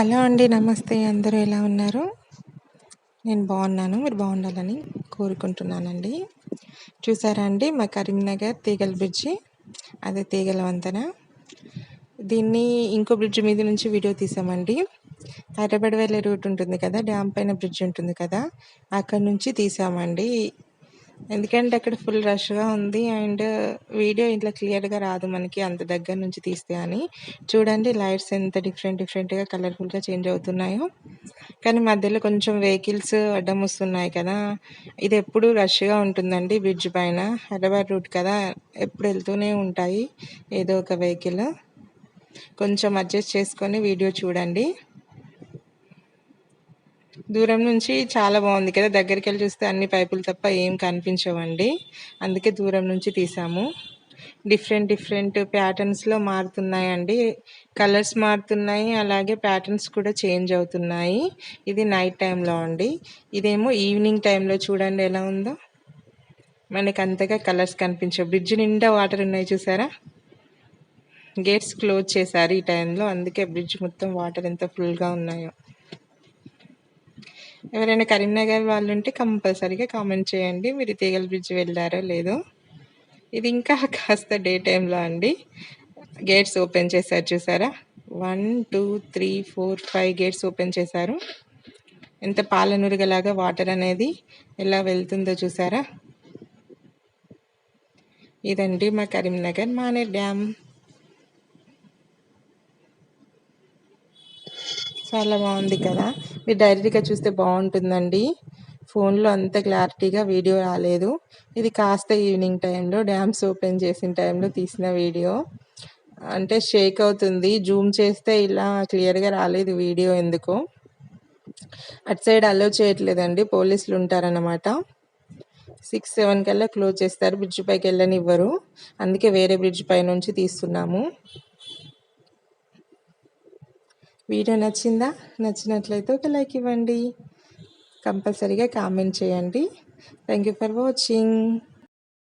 Hello అండి నమస్తే. అందరూ ఎలా ఉన్నారు? నేను బాగున్నాను. మీరు బాగుండాలని కోరుకుంటున్నానండి. చూసారా అండి మా కరీంనగర్ తీగల బ్రిడ్జి? అదే తీగల వంతెన. దీన్ని ఇంకో బ్రిడ్జ్ మీద నుంచి వీడియో తీసామండి. హైదరాబాద్ వెళ్ళే రూట్ ఉంటుంది కదా డ్యామ్ పైన బ్రిడ్జ్ ఉంటుంది కదా అక్కడ నుంచి తీసామండి. ఎందుకంటే అక్కడ ఫుల్ రష్గా ఉంది అండ్ వీడియో ఇట్లా క్లియర్గా రాదు మనకి అంత దగ్గర నుంచి తీస్తే అని. చూడండి లైట్స్ ఎంత డిఫరెంట్ డిఫరెంట్గా కలర్ఫుల్గా చేంజ్ అవుతున్నాయో. కానీ మధ్యలో కొంచెం వెహికల్స్ అడ్డం వస్తున్నాయి కదా. ఇది ఎప్పుడు రష్గా ఉంటుందండి బ్రిడ్జ్ పైన? హైదరాబాద్ రూట్ కదా. ఎప్పుడు వెళ్తూనే ఉంటాయి ఏదో ఒక వెహికల్ కొంచెం అడ్జస్ట్ చేసుకొని వీడియో చూడండి. దూరం నుంచి చాలా బాగుంది కదా. దగ్గరికి వెళ్ళి చూస్తే అన్ని పైపులు తప్ప ఏం కనిపించవండి. అందుకే దూరం నుంచి తీసాము. డిఫరెంట్ డిఫరెంట్ ప్యాటర్న్స్లో మారుతున్నాయండి. కలర్స్ మారుతున్నాయి. అలాగే ప్యాటర్న్స్ కూడా చేంజ్ అవుతున్నాయి. ఇది నైట్ టైంలో అండి. ఇదేమో ఈవినింగ్ టైంలో చూడండి ఎలా ఉందో. మనకి అంతగా కలర్స్ కనిపించవు. బ్రిడ్జ్ నిండా వాటర్ ఉన్నాయి చూసారా? గేట్స్ క్లోజ్ చేశారు ఈ టైంలో అందుకే బ్రిడ్జ్ మొత్తం వాటర్ ఎంత ఫుల్గా ఉన్నాయో. ఎవరైనా కరీంనగర్ వాళ్ళు ఉంటే కంపల్సరీగా కామెంట్ చేయండి. మీరు తీగల బ్రిడ్జ్ వెళ్ళారో లేదో. ఇది ఇంకా కాస్త డే టైంలో అండి. గేట్స్ ఓపెన్ చేశారు చూసారా? One two three four five gates open చేశారు. ఎంత పాలనురుగలాగా వాటర్ అనేది ఎలా వెళ్తుందో చూసారా? ఇదండి మా కరీంనగర్ మానే డ్యామ్. చాలా బాగుంది కదా. మీరు డైరెక్ట్గా చూస్తే బాగుంటుందండి. ఫోన్లో అంత క్లారిటీగా వీడియో రాలేదు. ఇది కాస్త ఈవినింగ్ టైంలో డ్యామ్స్ ఓపెన్ చేసిన టైంలో తీసిన వీడియో. అంటే షేక్ అవుతుంది. జూమ్ చేస్తే ఇలా క్లియర్గా రాలేదు వీడియో ఎందుకో. అటు సైడ్ అలో చేయట్లేదండి. పోలీసులు ఉంటారన్నమాట. సిక్స్ సెవెన్ కల్లా క్లోజ్ చేస్తారు. బ్రిడ్జ్ పైకి వెళ్ళనివ్వరు. అందుకే వేరే బ్రిడ్జ్ పై నుంచి తీస్తున్నాము. వీడియో నచ్చిందా? నచ్చినట్లయితే ఒక లైక్ ఇవ్వండి. కంపల్సరీగా కామెంట్ చేయండి. Thank you for watching